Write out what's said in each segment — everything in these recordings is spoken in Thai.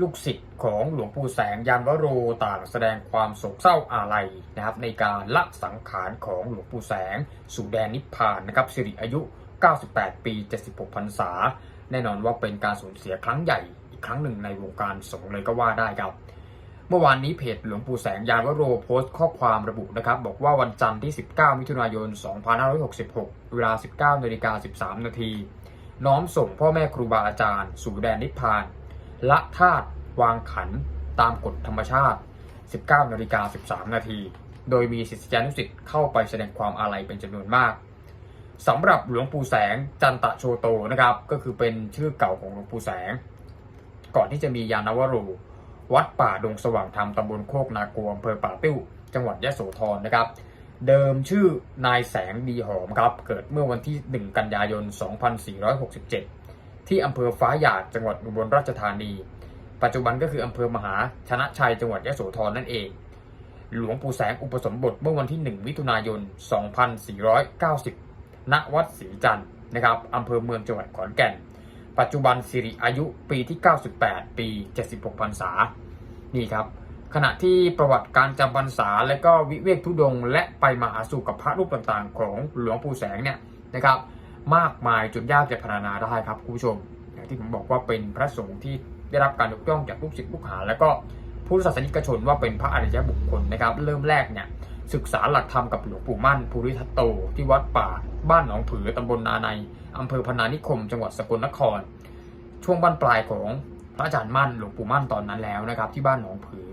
ลูกศิษย์ของหลวงปู่แสงยันวโรต่างแสดงความโศกเศร้าอาลัยนะครับ ในการละสังขารของหลวงปู่แสง สู่แดนนิพพานนะครับสิริอายุ 98 ปี 76พรรษา แน่นอนว่าเป็นการสูญเสียครั้งใหญ่อีกครั้งหนึ่งในวงการสงฆ์เลยก็ว่าได้ครับ เมื่อวานนี้เพจหลวงปู่แสงยานวโรโพสต์ข้อความระบุนะครับ บอกว่าวันจันทร์ที่ 19 มิถุนายน 2566 เวลา 19นาฬิกา13 นาทีน้อมส่งพ่อแม่ครูบาอาจารย์ สู่แดนนิพพาน ละธาตุวางขันตามกฎธรรมชาติ 19นาฬิกา13 นาที โดยมีศิษยานุศิษย์เข้าไปแสดงความอาลัยเป็นจำนวนมากสำหรับหลวงปู่แสงจันตะโชโตนะครับ ก็คือเป็นชื่อเก่าของหลวงปู่แสง ก่อนที่จะมียานวโรวัดป่าดงสว่างธรรมตำบลโคกนากวอำเภอป่าติ้ว จังหวัดยะโสธรนะครับ เดิมชื่อนายแสงดีหอมครับ เกิดเมื่อวันที่ 1 กันยายน 2467 ที่อำเภอฟ้าหยาดจังหวัดอุบลราชธานี ปัจจุบันก็คืออำเภอมหาชนะชัยจังหวัดยะโสธรนั่นเอง หลวงปู่แสงอุปสมบทเมื่อวันที่ 1 มิถุนายน 2490 ณ วัดศรีจันทร์นะครับอำเภอเมืองจังหวัดขอนแก่น ปัจจุบันสิริอายุปีที่ 98 ปี 76พรรษา นี่ครับ ขณะที่ประวัติการจำพรรษา และก็วิเวกทุดง และไปมาหาสู่กับพระรูปต่างๆ ของหลวงปู่แสงเนี่ยนะครับ มากมายจนยากจะพรรณนาได้ครับคุณผู้ชม อย่างที่ผมบอกว่าเป็นพระสงฆ์ที่ได้รับการยกย่องจากลูกศิษย์ลูกหา และก็ผู้ศาสนิกชนว่าเป็นพระอริยบุคคลนะครับ เริ่มแรกเนี่ยศึกษาหลักธรรมกับหลวงปู่มั่นภูริทัตโต ที่วัดป่า บ้านหนองผือตำบลนาในอำเภอพนานิคม จังหวัดสกลนคร ช่วงบ้านปลายของพระอาจารย์มั่นหลวงปู่มั่นตอนนั้นแล้วนะครับ ที่บ้านหนองผือ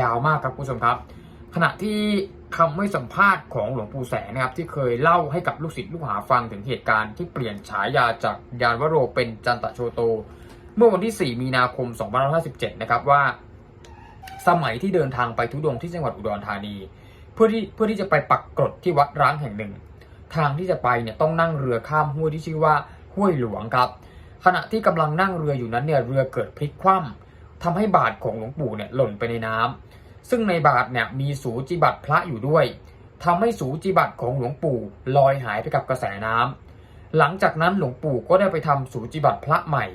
ยาวมากครับคุณผู้ชมครับ ขณะที่ คำให้สัมภาษณ์ของหลวงปู่แสงนะครับที่เคยเล่าให้กับลูกศิษย์ลูกหาฟังถึงเหตุการณ์ที่เปลี่ยนฉายาจากยานวโรเป็นจันตะโชโต เมื่อวันที่ 4 มีนาคม 2557 นะครับว่า สมัยที่เดินทางไปทุดงที่จังหวัดอุดรธานี เพื่อที่เพื่อที่จะไปปักกรดที่วัดร้างแห่งหนึ่ง ทางที่จะไปเนี่ยต้องนั่งเรือข้ามห้วยที่ชื่อว่าห้วยหลวงครับ ขณะที่กำลังนั่งเรืออยู่นั้นเนี่ยเรือเกิดพลิกคว่ำทำให้บาทของหลวงปู่เนี่ยหล่นไปในน้ำ ซึ่งในบาทเนี่ยมีสูจิบัตรพระอยู่ด้วยทำให้สูจิบัตรของหลวงปู่ลอยหายไปกับกระแสน้ำหลังจากนั้นหลวงปู่ก็ได้ไปทำสูจิบัตรพระใหม่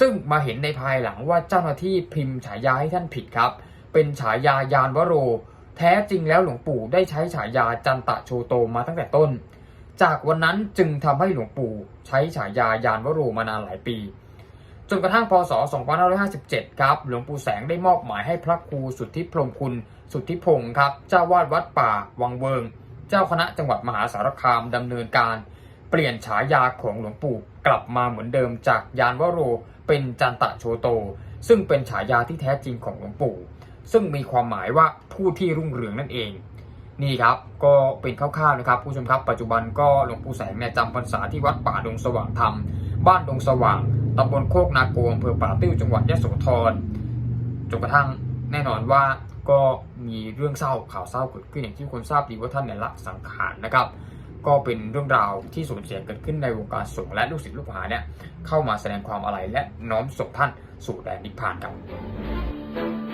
ซึ่งมาเห็นในภายหลังว่าเจ้าหน้าที่พิมพ์ฉายาให้ท่านผิดครับ เป็นฉายายานวโร แท้จริงแล้วหลวงปู่ได้ใช้ฉายาจันตะโชโตมาตั้งแต่ต้น จากวันนั้นจึงทำให้หลวงปู่ใช้ฉายายานวโรมานานหลายปี จนกระทั่งพศ 2557 ครับ หลวงปู่แสงได้มอบหมายให้พระครูสุทธิพรมคุณ สุทธิพงศ์ครับ เจ้าวาดวัดป่า วังเวิง เจ้าคณะจังหวัดมหาสารคามดำเนินการ เปลี่ยนฉายาของหลวงปู่กลับมาเหมือนเดิมจากยานวโรเป็นจันตะโชโต ซึ่งเป็นฉายาที่แท้จริงของหลวงปู่ ซึ่งมีความหมายว่าผู้ที่รุ่งเรืองนั่นเอง นี่ครับก็เป็นคร่าวๆนะครับผู้ชมครับ ปัจจุบันก็หลวงปู่แสงเนี่ยจำพรรษาที่วัดป่าดงสว่างธรรม บ้านดงสว่าง ตำบลโคกนาโกอำเภอป่าติ้วจังหวัดยะโสธรจนกระทั่งแน่นอนว่าก็มีเรื่องเศร้าข่าวเศร้าเกิดขึ้นอย่างที่คนทราบดีว่าท่านเนี่ยละสังขารนะครับ ก็เป็นเรื่องราวที่สูญเสียเกิดขึ้นในวงการสงฆ์และลูกศิษย์ลูกหาเนี่ยเข้ามาแสดงความอาลัยและน้อมส่งท่านสู่แดนนิพพานครับ